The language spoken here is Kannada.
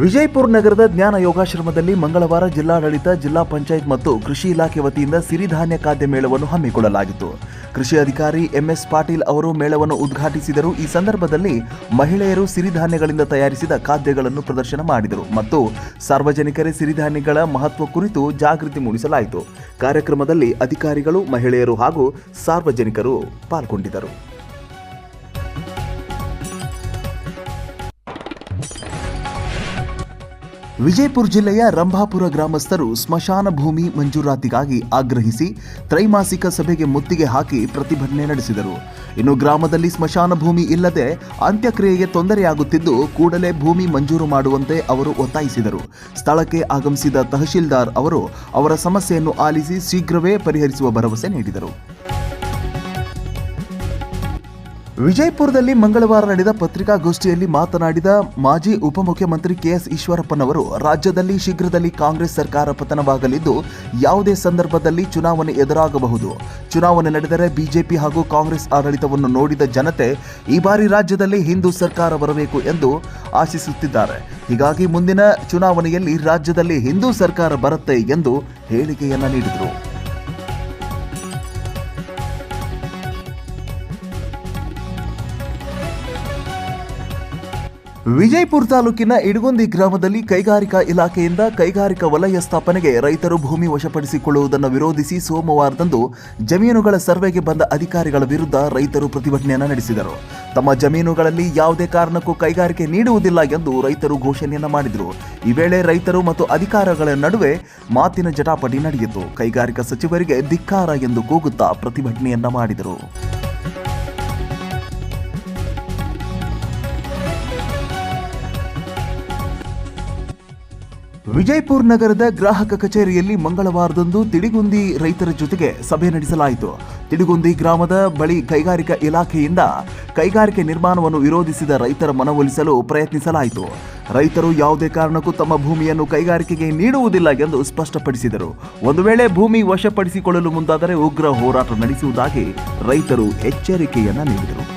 ವಿಜಯಪುರ ನಗರದ ಜ್ಞಾನ ಯೋಗಾಶ್ರಮದಲ್ಲಿ ಮಂಗಳವಾರ ಜಿಲ್ಲಾಡಳಿತ, ಜಿಲ್ಲಾ ಪಂಚಾಯತ್ ಮತ್ತು ಕೃಷಿ ಇಲಾಖೆ ವತಿಯಿಂದ ಸಿರಿಧಾನ್ಯ ಖಾದ್ಯ ಮೇಳವನ್ನು ಹಮ್ಮಿಕೊಳ್ಳಲಾಗಿತ್ತು. ಕೃಷಿ ಅಧಿಕಾರಿ ಎಂಎಸ್ ಪಾಟೀಲ್ ಅವರು ಮೇಳವನ್ನು ಉದ್ಘಾಟಿಸಿದರು. ಈ ಸಂದರ್ಭದಲ್ಲಿ ಮಹಿಳೆಯರು ಸಿರಿಧಾನ್ಯಗಳಿಂದ ತಯಾರಿಸಿದ ಖಾದ್ಯಗಳನ್ನು ಪ್ರದರ್ಶನ ಮಾಡಿದರು ಮತ್ತು ಸಾರ್ವಜನಿಕರೇ ಸಿರಿಧಾನ್ಯಗಳ ಮಹತ್ವ ಕುರಿತು ಜಾಗೃತಿ ಮೂಡಿಸಲಾಯಿತು. ಕಾರ್ಯಕ್ರಮದಲ್ಲಿ ಅಧಿಕಾರಿಗಳು, ಮಹಿಳೆಯರು ಹಾಗೂ ಸಾರ್ವಜನಿಕರು ಪಾಲ್ಗೊಂಡಿದ್ದರು. ವಿಜಯಪುರ ಜಿಲ್ಲೆಯ ರಂಭಾಪುರ ಗ್ರಾಮಸ್ಥರು ಸ್ಮಶಾನ ಭೂಮಿ ಮಂಜೂರಾತಿಗಾಗಿ ಆಗ್ರಹಿಸಿ ತ್ರೈಮಾಸಿಕ ಸಭೆಗೆ ಮುತ್ತಿಗೆ ಹಾಕಿ ಪ್ರತಿಭಟನೆ ನಡೆಸಿದರು. ಇನ್ನು ಗ್ರಾಮದಲ್ಲಿ ಸ್ಮಶಾನ ಭೂಮಿ ಇಲ್ಲದೆ ಅಂತ್ಯಕ್ರಿಯೆಗೆ ತೊಂದರೆಯಾಗುತ್ತಿದ್ದು ಕೂಡಲೇ ಭೂಮಿ ಮಂಜೂರು ಮಾಡುವಂತೆ ಅವರು ಒತ್ತಾಯಿಸಿದರು. ಸ್ಥಳಕ್ಕೆ ಆಗಮಿಸಿದ ತಹಶೀಲ್ದಾರ್ ಅವರು ಅವರ ಸಮಸ್ಯೆಯನ್ನು ಆಲಿಸಿ ಶೀಘ್ರವೇ ಪರಿಹರಿಸುವ ಭರವಸೆ ನೀಡಿದರು. ವಿಜಯಪುರದಲ್ಲಿ ಮಂಗಳವಾರ ನಡೆದ ಪತ್ರಿಕಾಗೋಷ್ಠಿಯಲ್ಲಿ ಮಾತನಾಡಿದ ಮಾಜಿ ಉಪಮುಖ್ಯಮಂತ್ರಿ ಕೆಎಸ್ ಈಶ್ವರಪ್ಪನವರು, ರಾಜ್ಯದಲ್ಲಿ ಶೀಘ್ರದಲ್ಲಿ ಕಾಂಗ್ರೆಸ್ ಸರ್ಕಾರ ಪತನವಾಗಲಿದ್ದು, ಯಾವುದೇ ಸಂದರ್ಭದಲ್ಲಿ ಚುನಾವಣೆ ಎದುರಾಗಬಹುದು. ಚುನಾವಣೆ ನಡೆದರೆ ಬಿಜೆಪಿ ಹಾಗೂ ಕಾಂಗ್ರೆಸ್ ಆಡಳಿತವನ್ನು ನೋಡಿದ ಜನತೆ, ಈ ಬಾರಿ ರಾಜ್ಯದಲ್ಲಿ ಹಿಂದೂ ಸರ್ಕಾರ ಬರಬೇಕು ಎಂದು ಆಶಿಸುತ್ತಿದ್ದಾರೆ. ಹೀಗಾಗಿ ಮುಂದಿನ ಚುನಾವಣೆಯಲ್ಲಿ ರಾಜ್ಯದಲ್ಲಿ ಹಿಂದೂ ಸರ್ಕಾರ ಬರುತ್ತೆ ಎಂದು ಹೇಳಿಕೆಯನ್ನ ನೀಡಿದರು. ವಿಜಯಪುರ ತಾಲೂಕಿನ ಇಡಗುಂದಿ ಗ್ರಾಮದಲ್ಲಿ ಕೈಗಾರಿಕಾ ಇಲಾಖೆಯಿಂದ ಕೈಗಾರಿಕಾ ವಲಯ ಸ್ಥಾಪನೆಗೆ ರೈತರು ಭೂಮಿ ವಶಪಡಿಸಿಕೊಳ್ಳುವುದನ್ನು ವಿರೋಧಿಸಿ ಸೋಮವಾರದಂದು ಜಮೀನುಗಳ ಸರ್ವೆಗೆ ಬಂದ ಅಧಿಕಾರಿಗಳ ವಿರುದ್ಧ ರೈತರು ಪ್ರತಿಭಟನೆಯನ್ನು ನಡೆಸಿದರು. ತಮ್ಮ ಜಮೀನುಗಳಲ್ಲಿ ಯಾವುದೇ ಕಾರಣಕ್ಕೂ ಕೈಗಾರಿಕೆ ನೀಡುವುದಿಲ್ಲ ಎಂದು ರೈತರು ಘೋಷಣೆಯನ್ನು ಮಾಡಿದರು. ಈ ವೇಳೆ ರೈತರು ಮತ್ತು ಅಧಿಕಾರಿಗಳ ನಡುವೆ ಮಾತಿನ ಜಟಾಪಟಿ ನಡೆಯಿತು. ಕೈಗಾರಿಕಾ ಸಚಿವರಿಗೆ ಧಿಕ್ಕಾರ ಎಂದು ಕೂಗುತ್ತಾ ಪ್ರತಿಭಟನೆಯನ್ನ ಮಾಡಿದರು. ವಿಜಯಪುರ ನಗರದ ಗ್ರಾಹಕ ಕಚೇರಿಯಲ್ಲಿ ಮಂಗಳವಾರದಂದು ತಿಡಿಗುಂದಿ ರೈತರ ಜೊತೆಗೆ ಸಭೆ ನಡೆಸಲಾಯಿತು. ತಿಡಿಗುಂದಿ ಗ್ರಾಮದ ಬಳಿ ಕೈಗಾರಿಕಾ ಇಲಾಖೆಯಿಂದ ಕೈಗಾರಿಕೆ ನಿರ್ಮಾಣವನ್ನು ವಿರೋಧಿಸಿದ ರೈತರ ಮನವೊಲಿಸಲು ಪ್ರಯತ್ನಿಸಲಾಯಿತು. ರೈತರು ಯಾವುದೇ ಕಾರಣಕ್ಕೂ ತಮ್ಮ ಭೂಮಿಯನ್ನು ಕೈಗಾರಿಕೆಗೆ ನೀಡುವುದಿಲ್ಲ ಎಂದು ಸ್ಪಷ್ಟಪಡಿಸಿದರು. ಒಂದು ವೇಳೆ ಭೂಮಿ ವಶಪಡಿಸಿಕೊಳ್ಳಲು ಮುಂದಾದರೆ ಉಗ್ರ ಹೋರಾಟ ನಡೆಸುವುದಾಗಿ ರೈತರು ಎಚ್ಚರಿಕೆಯನ್ನ ನೀಡಿದರು.